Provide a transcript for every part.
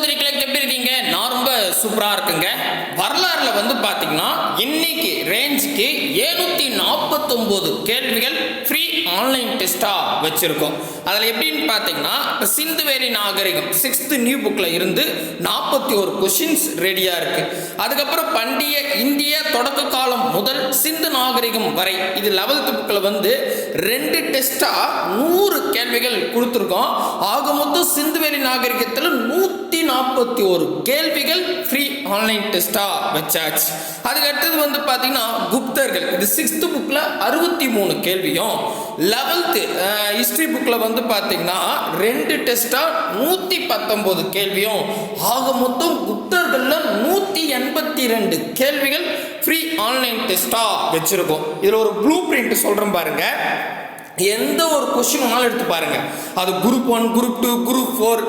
சகோதரிகளுக்கு எப்படி இருக்கீங்க? நான் ரொம்ப சூப்பராக இருக்குங்க. வரலாறுல வந்து பார்த்தீங்கன்னா இன்னைக்கு ரேஞ்சுக்கு ஏழ்நூத்தி நாற்பத்தொம்போது கேள்விகள் ஃப்ரீ ஆன்லைன் டெஸ்ட்டாக வச்சுருக்கோம். அதில் எப்படின்னு பார்த்தீங்கன்னா சிந்துவேரி நாகரிகம் சிக்ஸ்த்து நியூ புக்கில் இருந்து நாற்பத்தி ஒரு கொஷின்ஸ் ரெடியாக இருக்குது அதுக்கப்புறம் பண்டைய இந்திய தொடக்க காலம் முதல் சிந்து நாகரிகம் வரை இது லெவல்த்து புக்கில் வந்து ரெண்டு டெஸ்ட்டாக நூறு கேள்விகள் கொடுத்துருக்கோம். ஆக மொத்தம் சிந்துவேரி நாகரிகத்தில் நூற்றி நாற்பத்தி ஒரு கேள்விகள் ஃப்ரீ ஆன்லைன் டெஸ்ட்டாக வச்சாச்சு. அதுக்கு அடுத்தது வந்து பார்த்தீங்கன்னா குப்தர்கள். இது சிக்ஸ்த்து புக்கில் அறுபத்தி மூணு கேள்வியும். லெவல்த்து ஹிஸ்ட்ரி புக்கில் வந்து பார்த்தீங்கன்னா ரெண்டு டெஸ்ட்டாக நூற்றி பத்தொம்போது கேள்வியும். ஆக மொத்தம் குப்தர்களில் நூற்றி எண்பத்தி ரெண்டு கேள்விகள் ஃப்ரீ ஆன்லைன் டெஸ்ட்டாக வச்சுருக்கோம். இதில் ஒரு ப்ளூ பிரிண்ட் சொல்கிறேன் பாருங்கள் எந்த ஒரு கொஷின் வேணாலும் எடுத்து பாருங்க. அது group one group two group four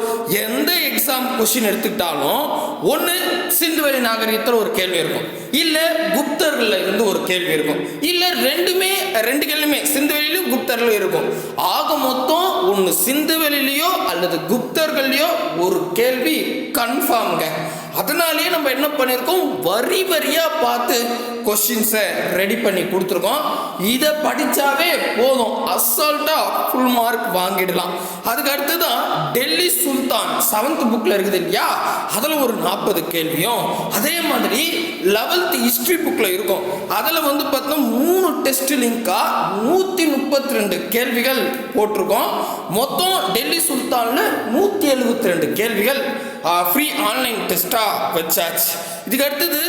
எந்த எக்ஸாம் கொஷின் எடுத்துக்கிட்டாலும் ஒன்று சிந்துவெளி நாகரிகத்தில் ஒரு கேள்வி இருக்கும். இல்லை குப்தர்களில் இருந்து ஒரு கேள்வி இருக்கும். இல்லை ரெண்டுமே ரெண்டு கேள்வியுமே சிந்துவெளியிலும் குப்தர்லையும் இருக்கும். ஆக மொத்தம் ஒன்று சிந்துவெளியிலையோ அல்லது குப்தர்கள்லையோ ஒரு கேள்வி கன்ஃபார்ம்ங்க அதனாலேயே நம்ம என்ன பண்ணியிருக்கோம் வரி வரியாக பார்த்து கொஷின்ஸை ரெடி பண்ணி கொடுத்துருக்கோம். இதை படித்தாவே போதும். அசால்ட்டாக ஃபுல் மார்க் வாங்கிடலாம். அதுக்கு அடுத்ததான் டெல்லி சுல்தான் செவன்த் புக்கில் இருக்குது இல்லையா? அதில் ஒரு நாற்பது கேள்வியும். அதே மாதிரி லெவல்த் ஹிஸ்ட்ரி புக்கில் இருக்கும். அதில் வந்து பார்த்தோம்னா மூணு டெஸ்ட் லிங்காக நூற்றி முப்பத்தி ரெண்டு கேள்விகள் போட்டிருக்கோம். மொத்தம் டெல்லி சுல்தானில் நூற்றி எழுபத்தி ரெண்டு கேள்விகள். ஃப்ரீ ஆன்லைன் டெஸ்ட்டாக வச்சாச்சு. இதுக்கு அடுத்தது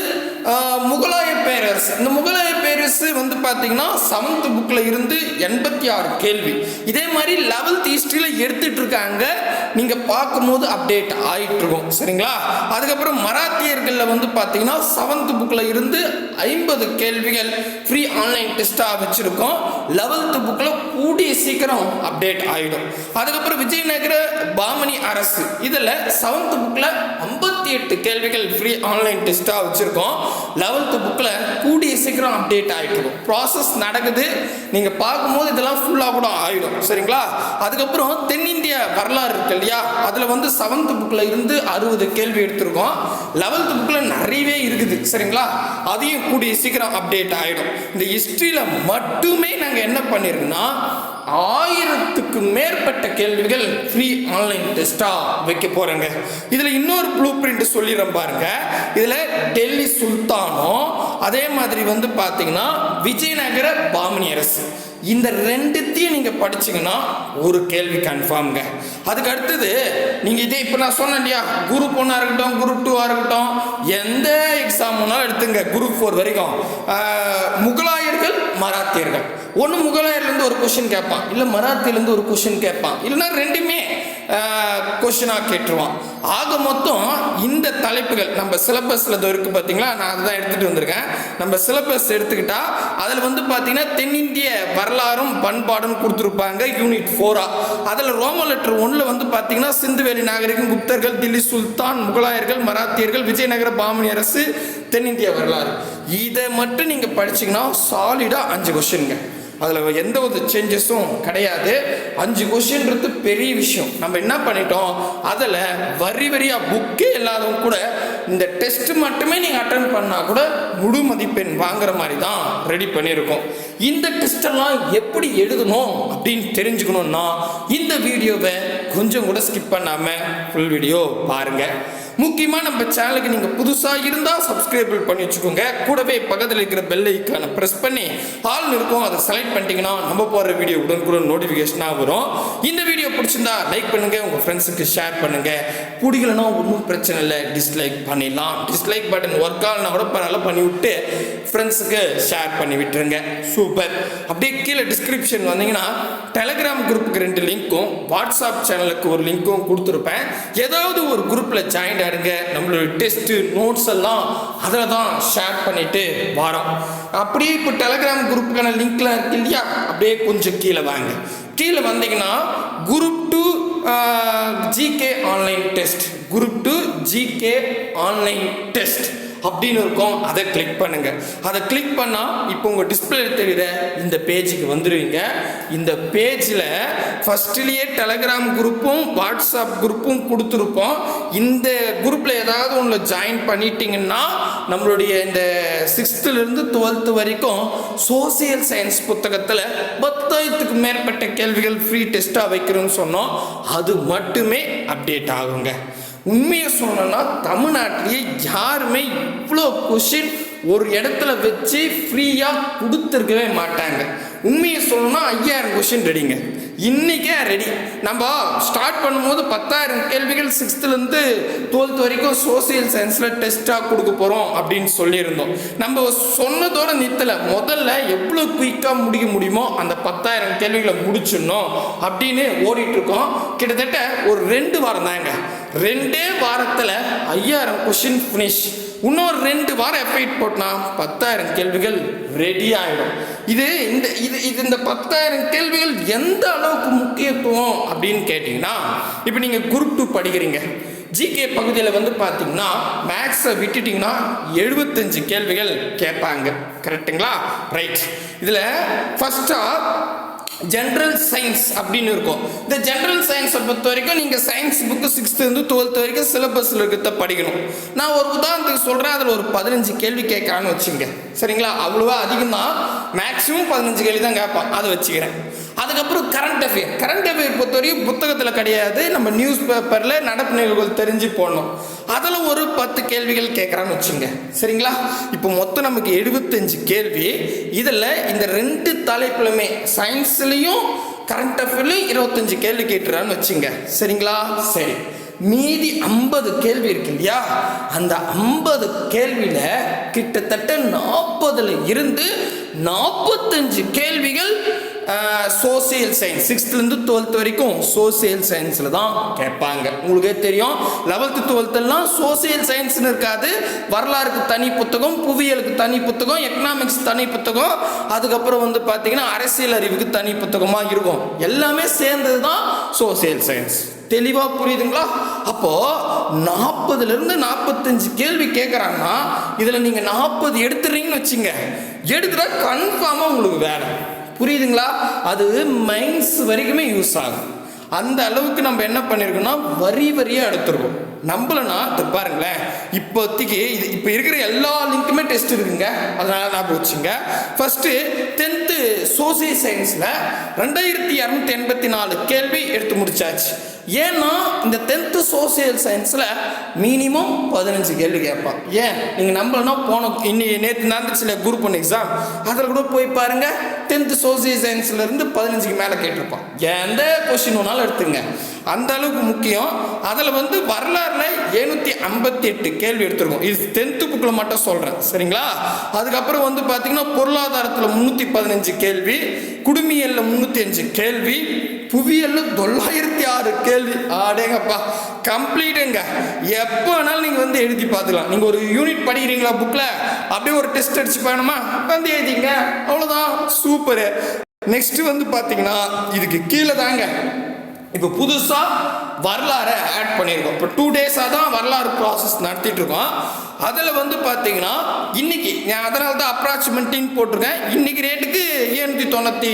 முகலாய பேரரசு. இந்த முகலாய பேரரசு வந்து பார்த்தீங்கன்னா செவன்த் புக்கில் இருந்து எண்பத்தி ஆறு கேள்வி. இதே மாதிரி லெவல்த் ஹிஸ்ட்ரியில் எடுத்துட்டு இருக்காங்க. நீங்கள் பார்க்கும்போது அப்டேட் ஆகிட்டு இருக்கும் சரிங்களா? அதுக்கப்புறம் மராத்தியர்களில் வந்து பார்த்தீங்கன்னா செவன்த் புக்கில் இருந்து ஐம்பது கேள்விகள் ஃப்ரீ ஆன்லைன் டெஸ்ட்டாக வச்சுருக்கோம். லெவல்த்து புக்கில் கூடிய சீக்கிரம் அப்டேட் ஆகிடும் அதுக்கப்புறம் விஜயநகர பாமணி அரசு இதில் செவன்த் புக்கில் ஐம்பத்தி எட்டு கேள்விகள் ஃப்ரீ ஆன்லைன் டெஸ்ட்டாக வச்சுருக்கோம். லெவல்த்து புக்கில் கூடிய சீக்கிரம் அப்டேட் ஆகிட்டு இருக்கும் ப்ராசஸ் நடக்குது. நீங்கள் பார்க்கும்போது இதெல்லாம் ஃபுல்லாக கூட ஆகிடும் சரிங்களா? அதுக்கப்புறம் தென்னிந்திய வரலாறு இல்லையா? அதில் வந்து செவன்த் புக்கில் இருந்து அறுபது கேள்வி எடுத்திருக்கோம். லெவல்த் புக்கில் நிறையவே இருக்குது சரிங்களா? அதையும் கூடிய சீக்கிரம் அப்டேட் ஆகிடும் இந்த ஹிஸ்ட்ரியில் மட்டுமே நாங்கள் என்ன பண்ணியிருக்கோம்னா ஆயிரத்துக்கு மேற்பட்ட கேள்விகள் ஃப்ரீ ஆன்லைன் டெஸ்ட்டாக வைக்க போகிறேங்க இதில் இன்னொரு ப்ளூ பிரிண்ட் சொல்லிடுறேன் பாருங்க. இதில் டெல்லி சுல்தானும் அதே மாதிரி வந்து பார்த்தீங்கன்னா விஜயநகர பாமணி அரசு. இந்த ரெண்டுத்தையும் நீங்கள் படிச்சீங்கன்னா ஒரு கேள்வி கன்ஃபார்ம்ங்க அதுக்கு அடுத்தது நீங்கள் இதே இப்போ நான் சொன்னேன் இல்லையா? குரூப் ஒன்னாக இருக்கட்டும் குரூப் டூவாக இருக்கட்டும் எந்த எக்ஸாம் வேணாலும் எடுத்துங்க குரூப் ஃபோர் வரைக்கும். ஆஹ், மராத்தியர்கள். ஒன்று முகலாயர்லேருந்து ஒரு கொஷின் கேட்பான். இல்லை மராத்தியிலேருந்து ஒரு கொஷின் கேட்பான். இல்லைன்னா ரெண்டுமே கொஷினாக கேட்டுருவான். ஆக மொத்தம் இந்த தலைப்புகள் நம்ம சிலபஸில் இதோ இருக்குது பார்த்தீங்களா நான் அதுதான் எடுத்துகிட்டு வந்திருக்கேன். நம்ம சிலபஸ் எடுத்துக்கிட்டா அதில் வந்து பார்த்தீங்கன்னா தென்னிந்திய வரலாறும் பண்பாடும் கொடுத்துருப்பாங்க யூனிட் ஃபோரா அதில் ரோம லெட்டர் ஒன்றில் வந்து பார்த்தீங்கன்னா சிந்துவெளி நாகரிகம் குப்தர்கள் தில்லி சுல்தான் முகலாயர்கள் மராத்தியர்கள் விஜயநகர பாமணி அரசு தென்னிந்திய வரலாறு. இதை மட்டும் நீங்கள் படிச்சீங்கன்னா சாலிடாக அஞ்சு கொஷின்ங்க அதில் எந்த ஒரு சேஞ்சஸும் கிடையாது. அஞ்சு கொஷின்றது பெரிய விஷயம். நம்ம என்ன பண்ணிட்டோம்? அதில் வரி வரியாக புக்கே இல்லாதவங்க கூட இந்த டெஸ்ட் மட்டுமே நீங்கள் அட்டன் பண்ணால் கூட முழு மதிப்பெண் வாங்குற மாதிரி தான் ரெடி பண்ணியிருக்கோம். இந்த டெஸ்டெல்லாம் எப்படி எழுதணும் அப்படின்னு தெரிஞ்சுக்கணுன்னா இந்த வீடியோவை கொஞ்சம் கூட ஸ்கிப் பண்ணாமல் ஃபுல் வீடியோ பாருங்கள் முக்கியமாக நம்ம சேனலுக்கு நீங்கள் புதுசாக இருந்தால் சப்ஸ்கிரைப் பண்ணி வச்சுக்கோங்க. கூடவே பக்கத்தில் இருக்கிற பெல் ஐக்கானை ப்ரெஸ் பண்ணி ஆல் இருக்கும் அதை செலக்ட் பண்ணிட்டீங்கன்னா நம்ம போடுற வீடியோ உடனுக்குடன் நோட்டிஃபிகேஷனாக வரும். இந்த வீடியோ பிடிச்சிருந்தா லைக் பண்ணுங்கள் உங்கள் ஃப்ரெண்ட்ஸுக்கு ஷேர் பண்ணுங்கள் பிடிக்கலன்னா ஒன்றும் பிரச்சனை இல்லை டிஸ்லைக் பண்ணிடலாம். டிஸ்லைக் பட்டன் ஒர்க் ஆகலனா கூட பரவாயில்ல பண்ணிவிட்டு ஃப்ரெண்ட்ஸுக்கு ஷேர் பண்ணி விட்டுருங்க. சூப்பர் அப்படியே கீழே டிஸ்கிரிப்ஷன் வந்தீங்கன்னா டெலகிராம் குரூப்புக்கு ரெண்டு லிங்க்கும் வாட்ஸ்அப் சேனலுக்கு ஒரு லிங்க்கும் கொடுத்துருப்பேன். ஏதாவது ஒரு குரூப்பில் ஜாயின் இருங்க நம்மளோட டெஸ்ட்டு நோட்ஸ் எல்லாம் அதில் தான் ஷேர் பண்ணிட்டு வரோம். அப்படியே இப்போ டெலகிராம் குரூப்புக்கான லிங்க்லாம் இருக்கு இல்லையா? அப்படியே கொஞ்சம் கீழே வாங்க. கீழே வந்தீங்கன்னா group two GK online test group two GK online test அப்படின்னு இருக்கும் அதை கிளிக் பண்ணுங்க. அதை கிளிக் பண்ணால் இப்போ உங்கள் டிஸ்பிளே தெரியுற இந்த பேஜுக்கு வந்துடுவீங்க இந்த பேஜில் ஃபஸ்ட்லேயே டெலகிராம் குரூப்பும் வாட்ஸ்அப் குரூப்பும் கொடுத்துருப்போம். இந்த குரூப்பில் ஏதாவது ஒன்றில் ஜாயின் பண்ணிட்டீங்கன்னா நம்மளுடைய இந்த சிக்ஸ்த்துலேருந்து டுவெல்த்து வரைக்கும் சோசியல் சயின்ஸ் புத்தகத்தில் பத்தாயிரத்துக்கு மேற்பட்ட கேள்விகள் ஃப்ரீ டெஸ்ட்டாக வைக்கிறோம்னு சொன்னோம். அது மட்டுமே அப்டேட் ஆகுங்க. உண்மையை சொல்லணும்னா தமிழ்நாட்டிலேயே யாருமே இவ்வளோ கொஷின் ஒரு இடத்துல வச்சு ஃப்ரீயாக கொடுத்துருக்கவே மாட்டாங்க. உண்மையை சொல்லணும்னா ஐயாயிரம் கொஷின் ரெடிங்க இன்றைக்கே ரெடி நம்ம ஸ்டார்ட் பண்ணும்போது பத்தாயிரம் கேள்விகள் சிக்ஸ்த்துலேருந்து டுவெல்த் வரைக்கும் சோசியல் சயின்ஸில் டெஸ்ட்டாக கொடுக்க போகிறோம் அப்படின்னு சொல்லியிருந்தோம். நம்ம சொன்னதோட நித்தல முதல்ல எவ்வளோ குயிக்காக முடிக்க முடியுமோ அந்த பத்தாயிரம் கேள்விகளை முடிச்சிடணும் அப்படின்னு ஓடிட்டுருக்கோம் கிட்டத்தட்ட ஒரு ரெண்டு வாரம் தாங்க. ரெண்டே வாரத்தில் ஐயாயிரம் கொஷின் ஃபினிஷ் இன்னொரு ரெண்டு வாரம் எஃபைட் போட்டால் பத்தாயிரம் கேள்விகள் ரெடி ஆகிடும் இது இந்த இது இது இந்த பத்தாயிரம் கேள்விகள் எந்த அளவுக்கு முக்கியத்துவம் அப்படின்னு கேட்டிங்கன்னா இப்போ நீங்கள் குரூப் டூ படிக்கிறீங்க. ஜிகே பகுதியில் வந்து பார்த்தீங்கன்னா மேக்ஸை விட்டுட்டிங்கன்னா எழுபத்தஞ்சு கேள்விகள் கேட்பாங்க. கரெக்டுங்களா ரைட் இதில் ஃபஸ்ட்டாக ஜென்ரல் சயின்ஸ் அப்படின்னு இருக்கும். இந்த ஜென்ரல் சயின்ஸை பொறுத்த வரைக்கும் நீங்கள் சயின்ஸ் புக்கு சிக்ஸ்த்துலேருந்து டுவெல்த் வரைக்கும் சிலபஸில் இருக்கிறத படிக்கணும். நான் ஒரு உதாரணத்துக்கு சொல்கிறேன் அதில் ஒரு பதினஞ்சு கேள்வி கேட்கலான்னு வச்சுங்க சரிங்களா? அவ்வளோவா அதிகம் தான் மேக்ஸிமம் பதினஞ்சு கேள்வி தான் கேட்பான். அதை வச்சுக்கிறேன். அதுக்கப்புறம் கரண்ட் அஃபேர் கரண்ட் அஃபேர் பொறுத்த வரைக்கும் புத்தகத்தில் கிடையாது. நம்ம நியூஸ் பேப்பரில் நடப்பு நிகழ்வுகள் தெரிஞ்சு போடணும். அதில் ஒரு பத்து கேள்விகள் கேட்குறான்னு வச்சுங்க. சரிங்களா? இப்போ மொத்தம் நமக்கு எழுபத்தஞ்சு கேள்வி. இதில் இந்த ரெண்டு தலைப்புலுமே சயின்ஸ்லேயும் கரண்ட் அஃபேர்லையும் இருபத்தஞ்சு கேள்வி கேட்டுறான்னு வச்சுங்க. சரிங்களா? சரி. மீதி ஐம்பது கேள்வி இருக்கு இல்லையா? அந்த ஐம்பது கேள்வியில் கிட்டத்தட்ட நாற்பதுல இருந்து நாற்பத்தஞ்சு கேள்விகள் சோசியல் சயின்ஸ் சிக்ஸ்த்லேருந்து டுவெல்த் வரைக்கும் சோசியல் சயின்ஸில் தான் கேட்பாங்க. உங்களுக்கே தெரியும். லெவல்த்து டுவெல்த்தெல்லாம் சோசியல் சயின்ஸ்னு இருக்காது. வரலாறுக்கு தனி புத்தகம் புவியியலுக்கு தனி புத்தகம் எக்கனாமிக்ஸ் தனி புத்தகம். அதுக்கப்புறம் வந்து பார்த்தீங்கன்னா அரசியல் அறிவுக்கு தனி புத்தகமாக இருக்கும். எல்லாமே சேர்ந்தது தான் சோசியல் சயின்ஸ் தெளிவாக புரியுதுங்களா? அப்போ நாற்பதுலேருந்து நாற்பத்தஞ்சு கேள்வி கேட்குறாங்கன்னா இதில் நீங்கள் நாற்பது எடுத்துறீங்கன்னு வச்சுங்க. எடுத்துட்டா கன்ஃபார்மாக உங்களுக்கு வேலை. புரியுதுங்களா? அது மைன்ஸ் வரைக்குமே யூஸ் ஆகும். அந்த அளவுக்கு நம்ம என்ன பண்ணியிருக்கோம்னா வரி வரியாக எடுத்துருக்கோம். நம்பலைன்னா பாருங்களேன். இப்போதைக்கு இது இப்போ இருக்கிற எல்லா லிங்க்குமே டெஸ்ட் இருக்குங்க. அதனால ஞாபகம் வச்சுங்க ஃபஸ்ட்டு டென்த்து சோசியல் சயின்ஸில் ரெண்டாயிரத்தி இரநூத்தி எண்பத்தி நாலு கேள்வி எடுத்து முடிச்சாச்சு. ஏன்னா இந்த டென்த்து சோசியல் சயின்ஸில் மினிமம் பதினஞ்சு கேள்வி கேட்பான். ஏன்? நீங்கள் நம்மளனா போன இன்னைக்கு நேற்று நடந்துச்சுல குரூப் ஒன் எக்ஸாம் அதில் கூட போய் பாருங்கள் டென்த்து சோசியல் சயின்ஸ்லேருந்து பதினஞ்சுக்கு மேலே கேட்டிருப்பான். எந்த கொஷின் ஒன்றாலும் எடுத்துங்க அந்த அளவுக்கு முக்கியம். அதில் வந்து வரலாறுல எழுநூற்றி ஐம்பத்தி எட்டு கேள்வி எடுத்திருக்கோம். இது டென்த்து புக்கில் மட்டும் சொல்கிறேன் சரிங்களா? அதுக்கப்புறம் வந்து பார்த்தீங்கன்னா பொருளாதாரத்தில் முந்நூற்றி பதினஞ்சு கேள்வி குடுமியலில் முந்நூற்றி அஞ்சு கேள்வி புவியியலில் தொள்ளாயிரத்தி ஆறு கேள்வி. ஆடேங்கப்பா கம்ப்ளீட்டுங்க. எப்போ வேணாலும் நீங்கள் வந்து எழுதி பார்த்துக்கலாம். நீங்கள் ஒரு யூனிட் படிக்கிறீங்களா புக்கில் அப்படியே ஒரு டெஸ்ட் அடிச்சு போயணுமா வந்து எழுதிங்க. அவ்வளோதான் சூப்பரு நெக்ஸ்ட்டு வந்து பார்த்தீங்கன்னா இதுக்கு கீழே தாங்க. இப்போ புதுசாக வரலாறை ஆட் பண்ணியிருக்கோம். இப்போ டூ டேஸாக தான் வரலாறு ப்ராசஸ் நடத்திட்டு இருக்கோம். அதில் வந்து பார்த்தீங்கன்னா இன்னைக்கு நான் அதனால தான் அப்ராக்சிமெண்ட்டின்னு போட்டிருக்கேன். இன்னைக்கு ரேட்டுக்கு ஏழ்நூற்றி தொண்ணூற்றி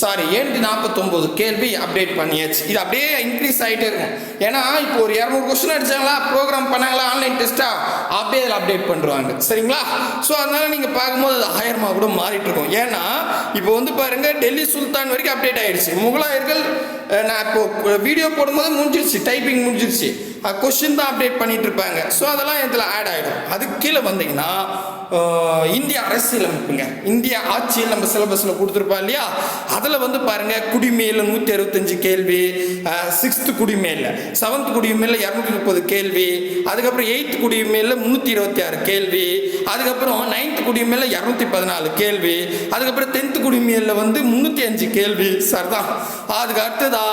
சாரி ஏழ்நூற்றி நாற்பத்தொம்போது கேள்வி அப்டேட் பண்ணியாச்சு. இது அப்படியே இன்க்ரீஸ் ஆகிட்டே இருக்கும். ஏன்னா இப்போ ஒரு இரநூறு கொஸ்டின் அடிச்சாங்களா ப்ரோக்ராம் பண்ணாங்களா ஆன்லைன் டெஸ்ட்டாக அப்படியே அதில் அப்டேட் பண்ணுறாங்க சரிங்களா? ஸோ அதனால் நீங்கள் பார்க்கும்போது அது ஆயிரமா கூட மாறிட்டு இருக்கும். ஏன்னா இப்போ வந்து பாருங்கள் டெல்லி சுல்தான் வரைக்கும் அப்டேட் ஆகிடுச்சு முகலாயர்கள் நான் இப்போ வீடியோ போடும்போது முடிஞ்சிருச்சு டைப்பிங் முடிஞ்சிருச்சு. கொஷின் தான் அப்டேட் பண்ணிட்டு இருப்பாங்க ஸோ அதெல்லாம் இதில் ஆட் ஆகிடும் அதுக்கு கீழே வந்தீங்கன்னா இந்திய இந்திய அரசியலமைப்புங்க இந்திய ஆட்சியில் நம்ம சிலபஸில் கொடுத்துருப்பா இல்லையா? அதில் வந்து பாருங்கள் குடிமையில் நூற்றி அறுபத்தஞ்சு கேள்வி சிக்ஸ்த்து குடிமையில் செவன்த் குடிமையில் இரநூத்தி முப்பது கேள்வி அதுக்கப்புறம் எயித்து குடிமையில் முந்நூற்றி இருபத்தி ஆறு கேள்வி அதுக்கப்புறம் நைன்த் குடிமையில் இரநூத்தி பதினாலு கேள்வி அதுக்கப்புறம் டென்த்து குடிமையில் வந்து முந்நூற்றி அஞ்சு கேள்வி சரிதான் அதுக்கு அடுத்ததா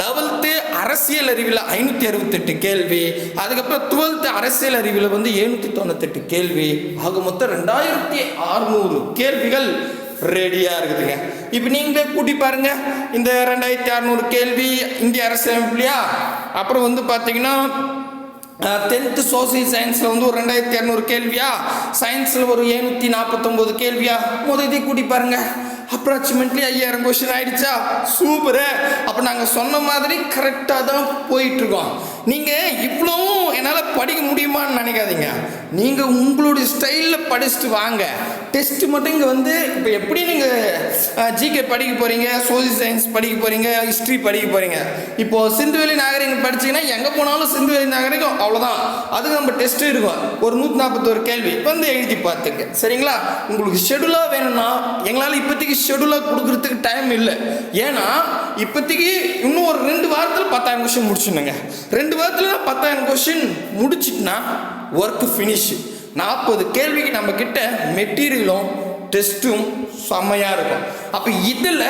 லெவல்த்து அரசியல் அறிவில் ஐநூற்றி அறுபத்தெட்டு கேள்வி அதுக்கப்புறம் டுவெல்த்து அரசியல் அறிவில் வந்து எழுநூற்றி தொண்ணூத்தெட்டு கேள்வி ஆக மொத்தம் ரெண்டாயிரத்தி அறுநூறு கேள்விகள் ரெடியாக இருக்குதுங்க. இப்போ நீங்களே கூட்டி பாருங்க. இந்த ரெண்டாயிரத்தி அறநூறு கேள்வி இந்திய அரசியலமைப்புலையா அப்புறம் வந்து பார்த்தீங்கன்னா டென்த்து சோசியல் சயின்ஸில் வந்து ஒரு ரெண்டாயிரத்தி இரநூறு கேள்வியா? சயின்ஸில் ஒரு எழுநூற்றி நாற்பத்தொம்போது கேள்வியா? முதல் இதை கூட்டி பாருங்கள் அப்ராக்சிமேட்லி ஐயாயிரம் கொஷின் ஆயிடுச்சா? சூப்பரு அப்போ நாங்கள் சொன்ன மாதிரி கரெக்டாக தான் போயிட்டுருக்கோம் நீங்கள் இவ்வளவும் என்னால் படிக்க முடியுமான்னு நினைக்காதீங்க. நீங்கள் உங்களுடைய ஸ்டைலில் படிச்சுட்டு வாங்க. டெஸ்ட் மட்டும் இங்கே வந்து இப்போ எப்படி நீங்கள் ஜிகே படிக்க போகிறீங்க சோசியல் சயின்ஸ் படிக்க போகிறீங்க ஹிஸ்ட்ரி படிக்க போகிறீங்க இப்போது சிந்துவெளி நாகரிகம் படிச்சீங்கன்னா எங்கே போனாலும் சிந்துவெளி நாகரிகம் அவ்வளோதான் அதுக்கு நம்ம டெஸ்ட்டு இருக்கும். ஒரு நூற்றி நாற்பத்தோரு கேள்வி. வந்து எழுதி பார்த்துங்க. சரிங்களா? உங்களுக்கு ஷெடியூலாக வேணும்னா எங்களால் இப்போதைக்கு ஷெடியூலாக கொடுக்குறதுக்கு டைம் இல்லை. ஏன்னா இப்போதைக்கு இன்னும் ஒரு ரெண்டு வாரத்தில் பத்தாயிரம் கொஷின் முடிச்சுடுங்க ரெண்டு வாரத்தில் பத்தாயிரம் கொஷின் முடிச்சிட்டுனா ஒர்க்கு ஃபினிஷ் நாற்பது கேள்விக்கு நம்ம மெட்டீரியலும் டெஸ்ட்டும் செம்மையாக இருக்கும். அப்போ இதில்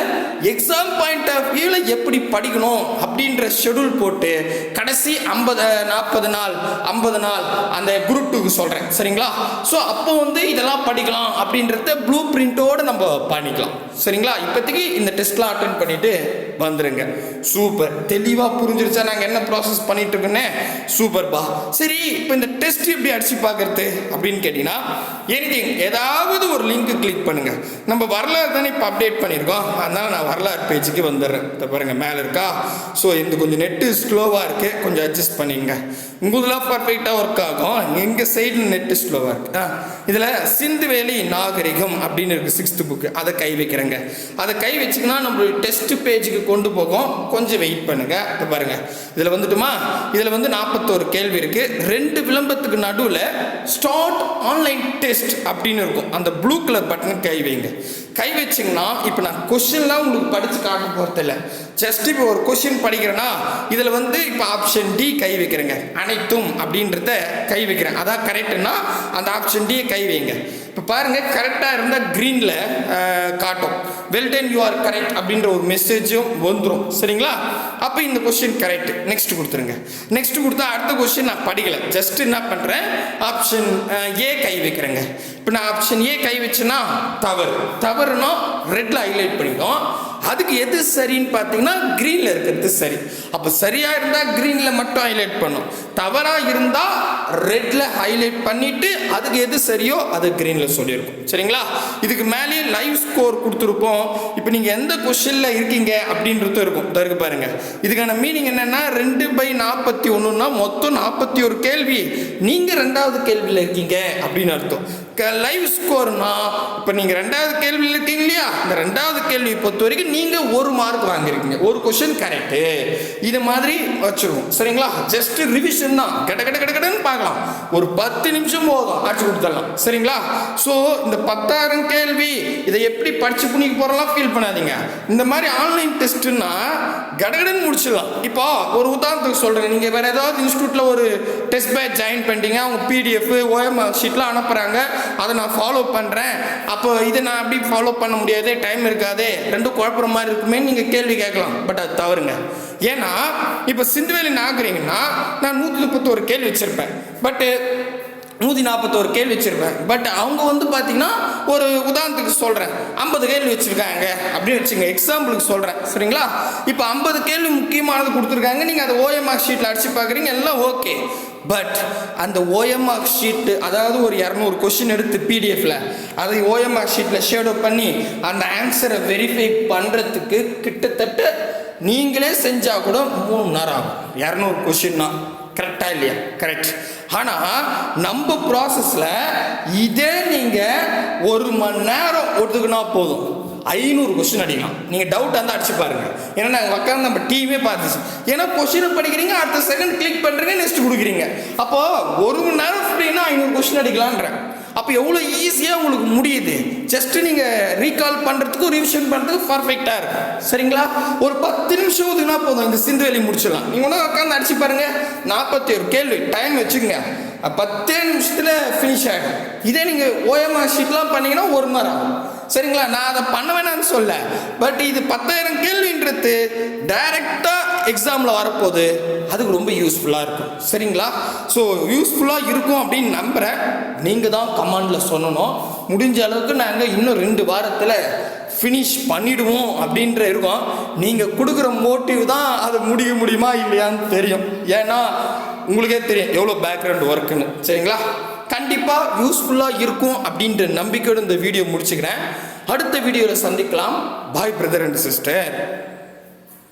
எக்ஸாம் பாயிண்ட் ஆஃப் வியூவில் எப்படி படிக்கணும் அப்படின்ற ஷெடியூல் போட்டு கடைசி ஐம்பது நாற்பது நாள் ஐம்பது நாள் அந்த குரூப் டூக்கு சொல்கிறேன் சரிங்களா? ஸோ அப்போ வந்து இதெல்லாம் படிக்கலாம் அப்படின்றத ப்ளூ பிரிண்ட்டோடு நம்ம பண்ணிக்கலாம். சரிங்களா? இப்போதைக்கு இந்த டெஸ்ட்லாம் அட்டன் பண்ணிட்டு வந்துருங்க. சூப்பர் தெளிவாக புரிஞ்சிருச்சா? நாங்கள் என்ன ப்ராசஸ் பண்ணிட்டு இருக்கோன்னே சூப்பர்பா சரி இப்போ இந்த டெஸ்ட் எப்படி அடிச்சு பார்க்கறது அப்படின்னு கேட்டிங்கன்னா எனிதிங் ஏதாவது ஒரு லிங்க் கிளிக் பண்ணுங்க. நம்ம வரலாறு தானே இப்போ அப்டேட் பண்ணியிருக்கோம். அதனால் நான் வரலாறு பேஜுக்கு வந்துடுறேன். இதை பாருங்கள் மேலே இருக்கா? ஸோ இந்த கொஞ்சம் நெட்டு ஸ்லோவாக இருக்கு. கொஞ்சம் அட்ஜஸ்ட் பண்ணிங்க உங்களுதுலாம் பர்ஃபெக்டாக ஒர்க் ஆகும். எங்கள் சைடு நெட்டு ஸ்லோவாக இருக்கு. ஆ இதில் சிந்துவேலி நாகரிகம் அப்படின்னு இருக்குது சிக்ஸ்த்து புக்கு அதை கை வைக்கிறேங்க. அதை கை வச்சிங்கன்னா நம்மளுடைய டெஸ்ட் பேஜுக்கு கொண்டு போகும். கொஞ்சம் வெயிட் பண்ணுங்க. இதை பாருங்கள் இதில் வந்துட்டுமா? இதில் வந்து நாற்பத்தோரு கேள்வி இருக்குது ரெண்டு விளம்பரத்துக்கு நடுவில் ஸ்டார்ட் ஆன்லைன் டெஸ்ட் அப்படின்னு இருக்கும். அந்த ப்ளூ கலர் பட்டன் கை வைங்க. கை வச்சிங்கன்னா இப்போ நான் கொஷின்லாம் உங்களுக்கு படித்து காட்ட போகிறதில்ல ஜஸ்ட் இப்போ ஒரு கொஷின் படிக்கிறேன்னா இதில் வந்து இப்போ ஆப்ஷன் டி கை வைக்கிறேங்க. அனைத்தும் அப்படின்றத கை வைக்கிறேன். அதான் கரெக்டுன்னா அந்த ஆப்ஷன் டியை கை வைங்க. இப்போ பாருங்கள் கரெக்டாக இருந்தால் க்ரீனில் காட்டும். Well then you are correct அப்படின்ற ஒரு மெசேஜும் வந்துடும் சரிங்களா? அப்போ இந்த கொஸ்டின் கரெக்ட் நெக்ஸ்ட் கொடுத்துருங்க. நெக்ஸ்ட் கொடுத்தா அடுத்த கொஸ்டின் நான் படிக்கல. ஜஸ்ட் என்ன பண்ணுறேன் ஆப்ஷன் ஏ கை வைக்கிறேங்க. இப்போ நான் ஆப்ஷன் ஏ கை வச்சேன்னா தவறு. தவறுனா ரெட்டில் ஹைலைட் பண்ணிடும் அதுக்கு எது சரின்னு பார்த்தீங்கன்னா க்ரீனில் இருக்கிறது சரி. அப்போ சரியாக இருந்தால் க்ரீனில் மட்டும் ஹைலைட் பண்ணும். தவறாக இருந்தால் ரெட்டில் ஹைலைட் பண்ணிவிட்டு அதுக்கு எது சரியோ அது க்ரீனில் சொல்லியிருக்கோம். சரிங்களா? இதுக்கு மேலேயே லைவ் ஸ்கோர் கொடுத்துருப்போம். இப்போ நீங்கள் எந்த கொஷனில் இருக்கீங்க அப்படின்றது இருக்கும். தருக்கு பாருங்கள் பாருங்க. இதுக்கான மீனிங் என்னென்னா ரெண்டு பை நாற்பத்தி ஒன்றுனா மொத்தம் நாற்பத்தி ஒரு கேள்வி. நீங்கள் ரெண்டாவது கேள்வியில் இருக்கீங்க அப்படின்னு அர்த்தம். லைவ் ஸ்கோர்னா இப்போ நீங்கள் ரெண்டாவது கேள்வியில் இருக்கீங்க இல்லையா இந்த ரெண்டாவது கேள்வி பொறுத்த வரைக்கும் நீங்கள் ஒரு மார்க் வாங்கியிருக்கீங்க ஒரு கொஷின் கரெக்டு இது மாதிரி வச்சுருவோம். சரிங்களா? ஜஸ்ட் ரிவிஷன் தான். கெட கெட கெட கடன்னு பார்க்கலாம். ஒரு பத்து நிமிஷம் போதும். அடிச்சு கொடுத்துடலாம். சரிங்களா? ஸோ இந்த பத்தாயிரம் கேள்வி இதை எப்படி படிச்சு புண்ணிக்கு போகிறலாம் ஃபீல் பண்ணாதீங்க. இந்த மாதிரி ஆன்லைன் டெஸ்ட்டுன்னா கடகடன்னு முடிச்சிடலாம். இப்போ ஒரு உதாரணத்துக்கு சொல்கிறேன் நீங்கள் வேறு ஏதாவது இன்ஸ்டியூட்டில் ஒரு டெஸ்ட் பேட்ச் ஜாயின் பண்ணிட்டீங்க. அவங்க பிடிஎஃப் ஓஎம்ஆர் ஷீட்லாம் அனுப்புகிறாங்க அதை நான் ஃபாலோ பண்ணுறேன் அப்போ இதை நான் அப்படி ஃபாலோ பண்ண முடியாது. டைம் இருக்காது. ரெண்டும் குழப்புற மாதிரி இருக்குமே நீங்கள் கேள்வி கேட்கலாம். பட் அது தவறுங்க. ஏன்னா இப்போ சிந்துவேலி நாகரிகன்னா நான் நூற்றி முப்பத்தோரு கேள்வி வச்சுருப்பேன். பட்டு நூற்றி நாற்பத்தோரு கேள்வி வச்சுருப்பேன். பட் அவங்க வந்து பார்த்தீங்கன்னா ஒரு உதாரணத்துக்கு சொல்கிறேன் ஐம்பது கேள்வி வச்சுருக்காங்க. அப்படின்னு வச்சுங்க. எக்ஸாம்பிளுக்கு சொல்கிறேன் சரிங்களா? இப்போ ஐம்பது கேள்வி முக்கியமானது கொடுத்துருக்காங்க. நீங்கள் அதை ஓஎம்ஆர் ஷீட்டில் அடிச்சு பார்க்குறீங்க எல்லாம் ஓகே பட் அந்த ஓஎம்ஆர் ஷீட்டு அதாவது ஒரு இரநூறு கொஷின் எடுத்து பிடிஎஃப்ல அதை ஓஎம்ஆர் ஷீட்டில் ஷேடோ பண்ணி அந்த ஆன்சரை வெரிஃபை பண்ணுறதுக்கு கிட்டத்தட்ட நீங்களே செஞ்சால் கூட மூணு நேரம் ஆகும். இரநூறு கொஷின்னா கரெக்டாக இல்லையா? கரெக்ட் ஆனால் நம்ம ப்ராசஸில் இதே நீங்கள் ஒரு மணி நேரம் ஒத்துக்குனா போதும். ஐநூறு கொஸ்டின் அடிக்கலாம். நீங்கள் டவுட் வந்து அடிச்சு பாருங்க. ஏன்னா நாங்கள் உட்காந்து நம்ம டிவியே பார்த்துச்சு. ஏன்னா கொஸ்டினை படிக்கிறீங்க அடுத்த செகண்ட் கிளிக் பண்ணுறீங்க நெக்ஸ்ட் கொடுக்குறீங்க. அப்போது ஒரு மணி நேரம் ஃப்ரீனா ஐநூறு கொஸ்டின் அடிக்கலான்றேன் அப்போ எவ்வளோ ஈஸியாக உங்களுக்கு முடியுது? ஜஸ்ட் நீங்கள் ரீகால் பண்ணுறதுக்கு ரிவிஷன் பண்ணுறதுக்கு பர்ஃபெக்டாக இருக்கும். சரிங்களா? ஒரு பத்து நிமிஷம் ஒதுக்குனா போதும். இந்த சிந்து வேலையை முடிச்சிடலாம். நீங்கள் ஒன்றா உட்காந்து அடிச்சு பாருங்க. நாற்பத்தி ஒரு கேள்வி. டைம் வச்சுக்கோங்க. பத்தே நிமிஷத்தில் ஃபினிஷ் ஆகிடும் இதே நீங்கள் ஓஎம்ஆர் ஷீட்லாம் பண்ணீங்கன்னா ஒரு மணி நேரம் ஆகும். சரிங்களா? நான் அதை பண்ண வேணாம்னு சொல்ல. பட் இது பத்தாயிரம் கேள்வின்றது டைரக்டாக எக்ஸாமில் வரப்போகுது. அதுக்கு ரொம்ப யூஸ்ஃபுல்லாக இருக்கும். சரிங்களா? ஸோ யூஸ்ஃபுல்லாக இருக்கும் அப்படின்னு நம்புகிறேன் நீங்கள் தான் கமாண்டில் சொல்லணும். முடிஞ்ச அளவுக்கு நாங்கள் இன்னும் ரெண்டு வாரத்தில் ஃபினிஷ் பண்ணிடுவோம் அப்படின்ற இருக்கோம். நீங்கள் கொடுக்குற மோட்டிவ் தான் அதை முடிய முடியுமா இல்லையான்னு தெரியும். ஏன்னா உங்களுக்கே தெரியும் எவ்வளோ பேக்ரவுண்ட் ஒர்க்குன்னு சரிங்களா? கண்டிப்பாக யூஸ்ஃபுல்லாக இருக்கும் அப்படின்ற நம்பிக்கையோட இந்த வீடியோ முடிச்சுக்கிறேன். அடுத்த வீடியோவில் சந்திக்கலாம். பாய் பிரதர் அண்ட் சிஸ்டர்